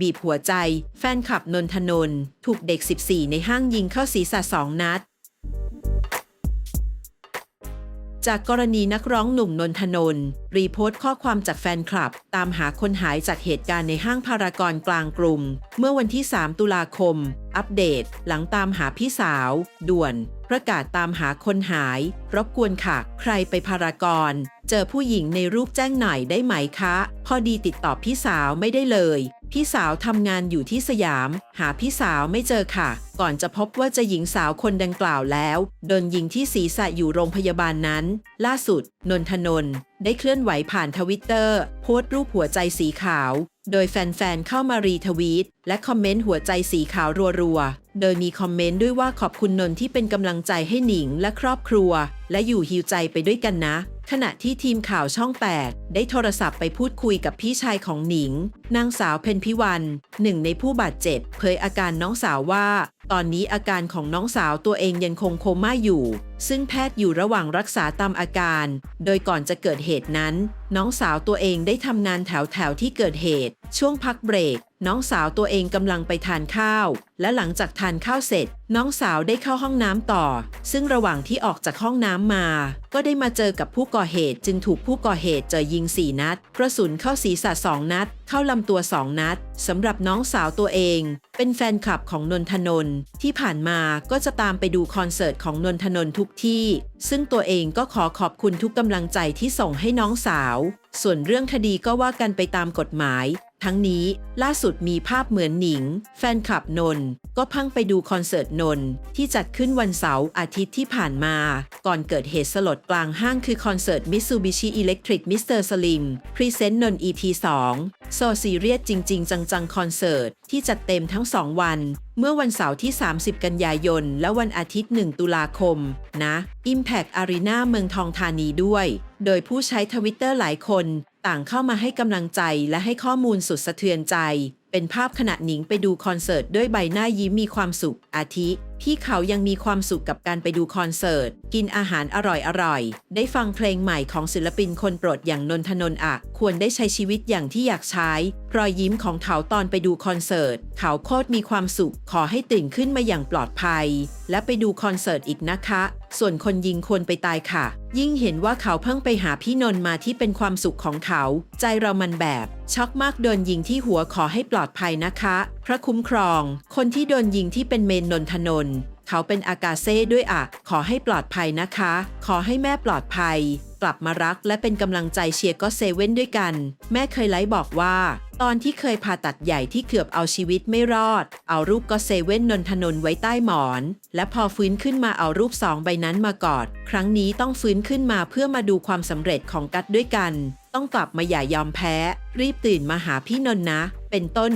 บีบหัวใจ แฟนคลับนนทนนท์ถูกเด็ก 14 ในห้างยิงเข้าศีรษะสองนัด จากกรณีนักร้องหนุ่มนนทนนท์รีโพสต์ข้อความจากแฟนคลับ ตามหาคนหายจากเหตุการณ์ในห้างพารากอนกลางกรุง เมื่อวันที่ 3 ตุลาคม อัปเดต หลังตามหาพี่สาว ด่วน ประกาศตามหาคนหาย รบกวนค่ะ ใครไปพารากอนเจอผู้หญิงในรูปแจ้งหน่อยได้ไหมคะ พอดีติดต่อพี่สาวไม่ได้เลย พี่สาวทำงานอยู่ที่สยาม หาพี่สาวไม่เจอค่ะ ก่อนจะพบว่าจะหญิงสาวคนดังกล่าวแล้วโดนยิงที่ศีรษะอยู่โรงพยาบาลนั้น ล่าสุด นนทนน ได้เคลื่อนไหวผ่านทวิตเตอร์โพสต์รูปหัวใจสีขาว โดยแฟนๆเข้ามารีทวีต และคอมเมนต์หัวใจสีขาวรัวๆ โดยมีคอมเมนต์ด้วยว่าขอบคุณนนท์ที่เป็นกำลังใจให้หนิงและครอบครัว และอยู่ฮิวใจไปด้วยกันนะ ขณะที่ทีมข่าวช่อง 8 ได้โทรศัพท์ไปพูดคุยกับพี่ชายของหนิง นางสาวเพนพิวันหนึ่งในผู้บาดเจ็บเผยอาการน้องสาวว่า ตอนนี้อาการของน้องสาวตัวเองยังคงโคม่าอยู่ ซึ่งแพทย์อยู่ระหว่างรักษาตามอาการ โดยก่อนจะเกิดเหตุนั้น น้องสาวตัวเองได้ทำงานแถวแถวๆที่เกิดเหตุ ช่วงพักเบรก น้องสาวตัวเองกำลังไปทานข้าว และหลังจากทานข้าวเสร็จ น้องสาวได้เข้าห้องน้ำต่อ ซึ่งระหว่างที่ออกจากห้องน้ำมา ก็ได้มาเจอกับผู้ก่อเหตุ จึงถูกผู้ก่อเหตุเจอยิงสี่นัด กระสุนเข้าศีรษะสองนัด เข้าลำตัวสองนัดสำหรับน้องสาวตัวเอง เป็นแฟนคลับของนนทนนที่ผ่านมาก็จะตามไปดูคอนเสิร์ตของนนทนนท์ทุกที่ ซึ่งตัวเองก็ขอขอบคุณทุกกำลังใจที่ส่งให้น้องสาว ส่วนเรื่องคดีก็ว่ากันไปตามกฎหมาย ทั้งนี้ล่าสุดมีภาพเหมือนหนิง แฟนคลับนน ก็พังไปดูคอนเสิร์ตนน ที่จัดขึ้นวันเสาร์อาทิตย์ที่ผ่านมา ก่อนเกิดเหตุสลดกลางห้างคือคอนเสิร์ต Mitsubishi Electric Mr. Slim Present นนท์ EP 2โซซีเรียสจริง ๆ จังๆ คอนเสิร์ต ที่จัดเต็มทั้ง 2 วัน เมื่อวันเสาร์ที่ 30 กันยายน และวันอาทิตย์ 1 ตุลาคม นะ Impact Arena เมืองทองธานีด้วย โดยผู้ใช้ทวิตเตอร์หลายคน ต่างเข้ามาให้กำลังใจและให้ข้อมูลสุดสะเทือนใจ เป็นภาพขณะหนิงไปดูคอนเสิร์ตด้วยใบหน้ายิ้มมีความสุขอาทิพี่เขายังมีความสุขกับการไปดูคอนเสิร์ต กินอาหารอร่อยๆ ได้ฟังเพลงใหม่ของศิลปินคนโปรดอย่างนนทนนท์อะควรได้ใช้ชีวิตอย่างที่อยากใช้ รอยยิ้มของเขาตอนไปดูคอนเสิร์ต เขาโคตรมีความสุข ขอให้ตื่นขึ้นมาอย่างปลอดภัย และไปดูคอนเสิร์ตอีกนะคะ ส่วนคนยิงควรไปตายค่ะ ยิ่งเห็นว่าเขาเพิ่งไปหาพี่นนท์มาที่เป็นความสุขของเขา ใจเรามันแบบช็อกมากโดนยิงที่หัวขอให้ปลอดภัยนะคะ พระคุ้มครอง คนที่โดนยิงที่เป็นเมนนนทนนเขาเป็นอากาเซ่ด้วยอะ ขอให้ปลอดภัยนะคะ ขอให้แม่ปลอดภัย กลับมารักและเป็นกำลังใจเชียร์ก็เซเว่นด้วยกัน แม่เคยไลฟ์บอกว่า ตอนที่เคยผ่าตัดใหญ่ที่เกือบเอาชีวิตไม่รอด เอารูปก็เซเว่นนนทนนไว้ใต้หมอน และพอฟื้นขึ้นมาเอารูปสองใบนั้นมากอด ครั้งนี้ต้องฟื้นขึ้นมาเพื่อมาดูความสำเร็จของกัดด้วยกัน ต้องกลับมาอย่ายอมแพ้ รีบตื่นมาหาพี่นนนะ เป็นต้น